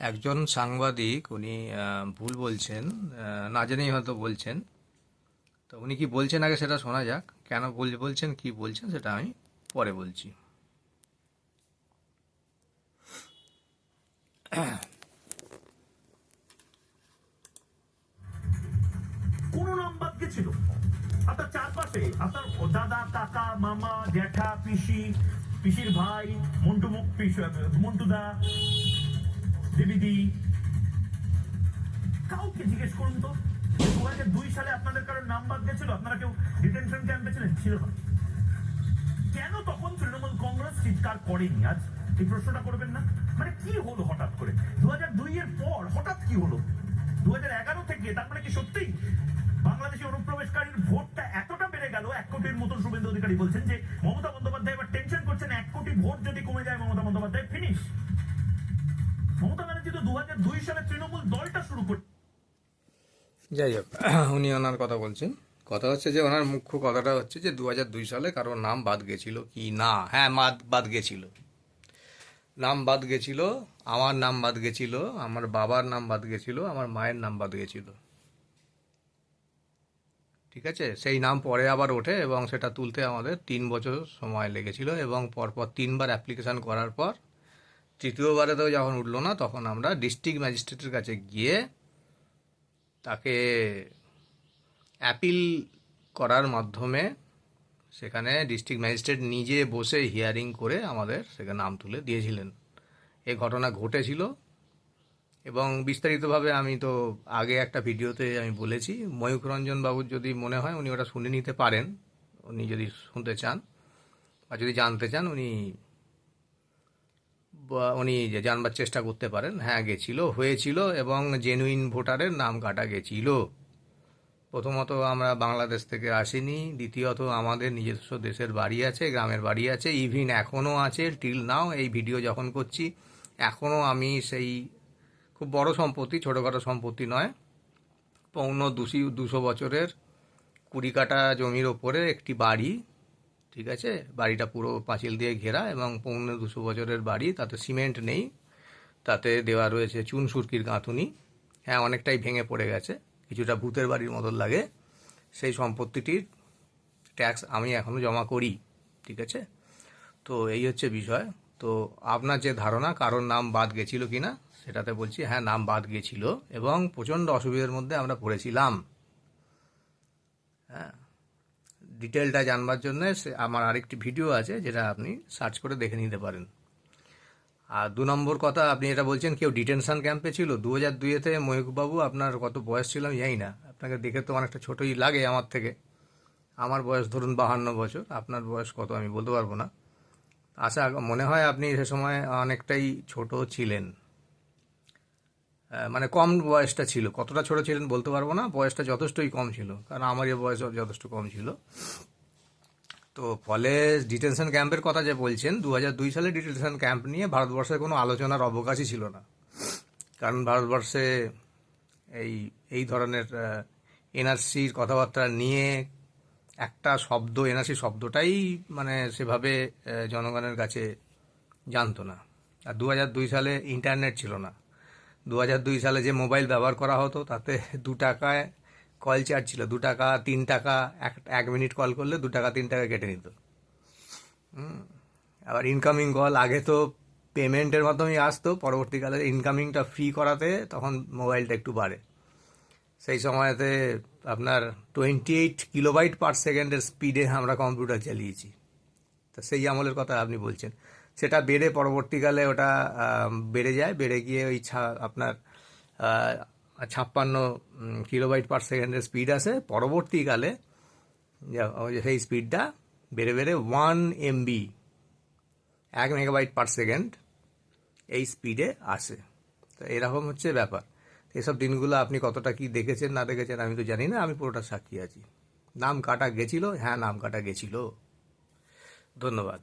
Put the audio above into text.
একজন সাংবাদিক, উনি ভুল বলছেন না জেনেই হয়তো বলছেন। তো উনি কি বলছেন আগে সেটা শোনা যাক। কেন বল- বলছেন, কি বলছেন সেটা আমি পরে বলছি। কোন নাম বাদ আপনার চারপাশে, আপনার দাদা, কাকা, মামা, জ্যাঠা, পিসি, পিসির ভাই, মন্টু মু- পিস- মন্টুদা দেবিদি কাউকে জিজ্ঞেস করুন তো। দু হাজার দুই সালে আপনাদের কারোর নাম বাদ গেছিল, আপনারা কেউ ডিটেনশন ক্যাম্পে ছিলেন? ছিল। না কেন তখন তৃণমূল কংগ্রেস চিৎকার করেনি? আজ এই প্রশ্নটা করবেন না? মানে কি হলো হঠাৎ করে? দু হাজার দুই এর পর হঠাৎ কি হলো? দু হাজার এগারো থেকে, তার মানে কি সত্যি? বাংলাদেশি অনুপ্রবেশকারীর ভোটটা এতটা বেড়ে গেল, এক কোটির মতন শুভেন্দু অধিকারী বলছেন যে মমতা বন্দ্যোপাধ্যায় এবার টেনশন করছেন, এক কোটি ভোট যদি কমে যায়, মমতা বন্দ্যোপাধ্যায় ফিনিশ যাই হোক, উনি ওনার কথা বলছেন। কথা হচ্ছে যে ওনার মুখ্য কথাটা হচ্ছে যে দু দুই সালে কারোর নাম বাদ গেছিল কি না? হ্যাঁ বাদ বাদ গেছিল। নাম বাদ গেছিল, আমার নাম বাদ গেছিল, আমার বাবার নাম বাদ গেছিল, আমার মায়ের নাম বাদ গেছিল। ঠিক আছে? সেই নাম পরে আবার ওঠে এবং সেটা তুলতে আমাদের তিন বছর সময় লেগেছিল এবং পরপর তিনবার অ্যাপ্লিকেশন করার পর তৃতীয়বারেতেও যখন উঠল না, তখন আমরা ডিস্ট্রিক্ট ম্যাজিস্ট্রেটের কাছে গিয়ে তাকে অ্যাপিল করার মাধ্যমে সেখানে ডিস্ট্রিক্ট ম্যাজিস্ট্রেট নিজে বসে হিয়ারিং করে আমাদের সেখানে নাম তুলে দিয়েছিলেন। এ ঘটনা ঘটেছিল এবং বিস্তারিতভাবে আমি তো আগে একটা ভিডিওতে আমি বলেছি ময়ূক রঞ্জন বাবুর যদি মনে হয় উনি ওটা শুনে নিতে পারেন, উনি যদি শুনতে চান বা যদি জানতে চান, উনি উনি জানবার চেষ্টা করতে পারেন। হ্যাঁ গেছিল, হয়েছিল এবং জেনুইন ভোটারের নাম কাটা গেছিল। প্রথমত আমরা বাংলাদেশ থেকে আসিনি, দ্বিতীয়ত আমাদের নিজস্ব দেশের বাড়ি আছে, গ্রামের বাড়ি আছে ইভিন এখনও আছে টিল নাও এই ভিডিও যখন করছি এখনও আমি সেই খুব বড় সম্পত্তি, ছোটোখাটো সম্পত্তি নয়, পৌনে দুশি, দুশো বছরের কুড়ি কাটা জমির ওপরে একটি বাড়ি ঠিক আছে? বাড়িটা পুরো পাঁচিল দিয়ে ঘেরা এবং পৌনে দুশো বছরের বাড়ি, তাতে সিমেন্ট নেই, তাতে দেওয়া রয়েছে চুন সুরকির গাঁথুনি। হ্যাঁ অনেকটাই ভেঙে পড়ে গেছে, কিছুটা ভূতের বাড়ির মতন লাগে। সেই সম্পত্তিটির ট্যাক্স আমি এখনও জমা করি, ঠিক আছে? তো এই হচ্ছে বিষয়। তো আপনার যে ধারণা, কারোর নাম বাদ গেছিল কি না সেটাতে বলছি হ্যাঁ নাম বাদ গেছিল এবং প্রচণ্ড অসুবিধার মধ্যে আমরা পড়েছিলাম। হ্যাঁ ডিটেলটা জানবার জন্য আমার আরেকটি ভিডিও আছে যেটা আপনি সার্চ করে দেখে নিতে পারেন। আর দু নম্বর কথা, আপনি এটা বলছেন কেউ ডিটেনশন ক্যাম্পে ছিল। দু হাজার দুইয়েতে ময়ূকবাবু আপনার কত বয়স ছিল আমি জানি না। আপনাকে দেখে তো অনেকটা ছোটোই লাগে আমার থেকে। আমার বয়স ধরুন বাহান্ন বছর। আপনার বয়স কত আমি বলতে পারব না। আশা, মনে হয় আপনি সে সময় অনেকটাই ছোট ছিলেন। মানে কম বয়সটা ছিল। কতটা ছোট ছিলেন বলতে পারব না, বয়সটা যথেষ্টই কম ছিল, কারণ আমার আমারই বয়স যথেষ্ট কম ছিল। তো ফলে ডিটেনশন ক্যাম্পের কথা যে বলছেন দু দুই সালে ডিটেনশন ক্যাম্প নিয়ে ভারতবর্ষের কোনো আলোচনার অবকাশই ছিল না। কারণ ভারতবর্ষে এই এই ধরনের এনআরসির কথাবার্তা নিয়ে একটা শব্দ, এনআরসি শব্দটাই মানে সেভাবে জনগণের কাছে জানতো না। আর দু সালে ইন্টারনেট ছিল না। দু সালে যে মোবাইল ব্যবহার করা হতো, তাতে দু টাকায় কল চার্জ ছিল। দু টাকা, তিন টাকা, এক এক মিনিট কল করলে দু টাকা, তিন টাকা কেটে নিত। আবার ইনকামিং কল আগে তো পেমেন্টের মাধ্যমেই আসতো, পরবর্তীকালে ইনকামিংটা ফ্রি করাতে তখন মোবাইলটা একটু বাড়ে। সেই সময়তে আপনার টোয়েন্টি এইট কিলোবাইট পার সেকেন্ডের স্পিডে আমরা কম্পিউটার চালিয়েছি। তা সেই আমলের কথা আপনি বলছেন। সেটা বেড়ে পরবর্তীকালে ওটা বেড়ে যায়। বেড়ে গিয়ে ওই আপনার ছাপ্পান্ন কিলোবাইট পার সেকেন্ডের স্পিড আসে। পরবর্তীকালে সেই স্পিডটা বেড়ে বেড়ে ওয়ান এমবি, এক মেগাবাইট পার সেকেন্ড এই স্পিডে আসে। তো এরকম হচ্ছে ব্যাপার। এসব দিনগুলো আপনি কতটা কি দেখেছেন, না দেখেছেন, আমি তো জানি না। আমি পুরোটা সাক্ষী আছি। নাম কাটা গেছিল? হ্যাঁ নাম কাটা গেছিল। ধন্যবাদ।